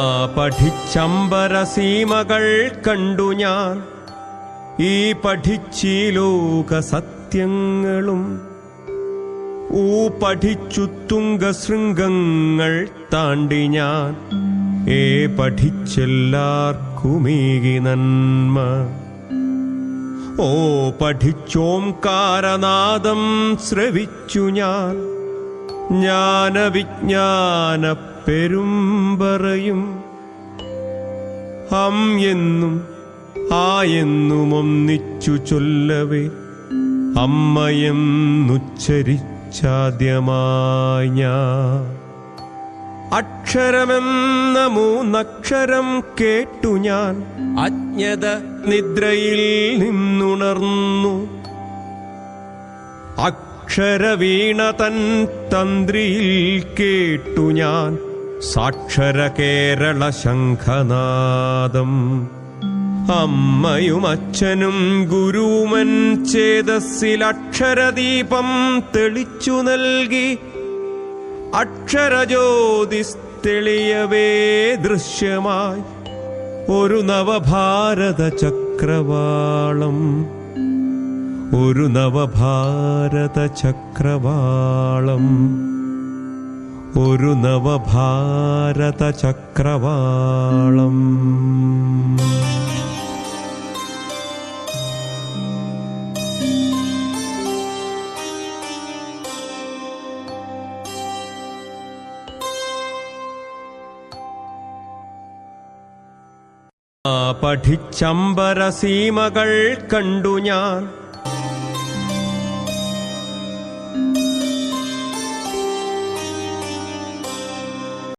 ആ പഠിച്ചമ്പരസീമകൾ കണ്ടു ഞാൻ. ഈ പഠിച്ചീ ലോക സത്യങ്ങളും ഊ പഠിച്ചു തുംഗശൃംഗങ്ങൾ താണ്ടി ഞാൻ. ഏ പഠിച്ചെല്ലാർക്കുമീകി നന്മ. ഓ പഠിച്ചോംകാരനാദം ശ്രവിച്ചു ഞാൻ. ജ്ഞാനവിജ്ഞാന പെരുമ്പറയും ഹം എന്നും ആ എന്നും ഒന്നിച്ചു ചൊല്ലവേ. അമ്മയെന്നുച്ചരിച്ചാദ്യമായി ഞാൻ. അക്ഷരമെന്ന മൂന്നക്ഷരം കേട്ടു ഞാൻ. അജ്ഞത നിദ്രയിൽ നിന്നുണർന്നു. അക്ഷരവീണ തൻ തന്ത്രിയിൽ കേട്ടു ഞാൻ. സാക്ഷര കേരള ശംഖനാദം അമ്മയും അച്ഛനും ഗുരുവുമൻ ചേതസ്സിൽ അക്ഷരദീപം തെളിച്ചു നൽകി. അക്ഷരജ്യോതിസ് തെളിയവേ ദൃശ്യമായി. ഒരു നവഭാരത ചക്രവാളം ഒരു നവഭാരത ചക്രവാളം ഒരു നവഭാരത ചക്രവാളം. പഠിച്ചമ്പരസീമകൾ കണ്ടു ഞാൻ.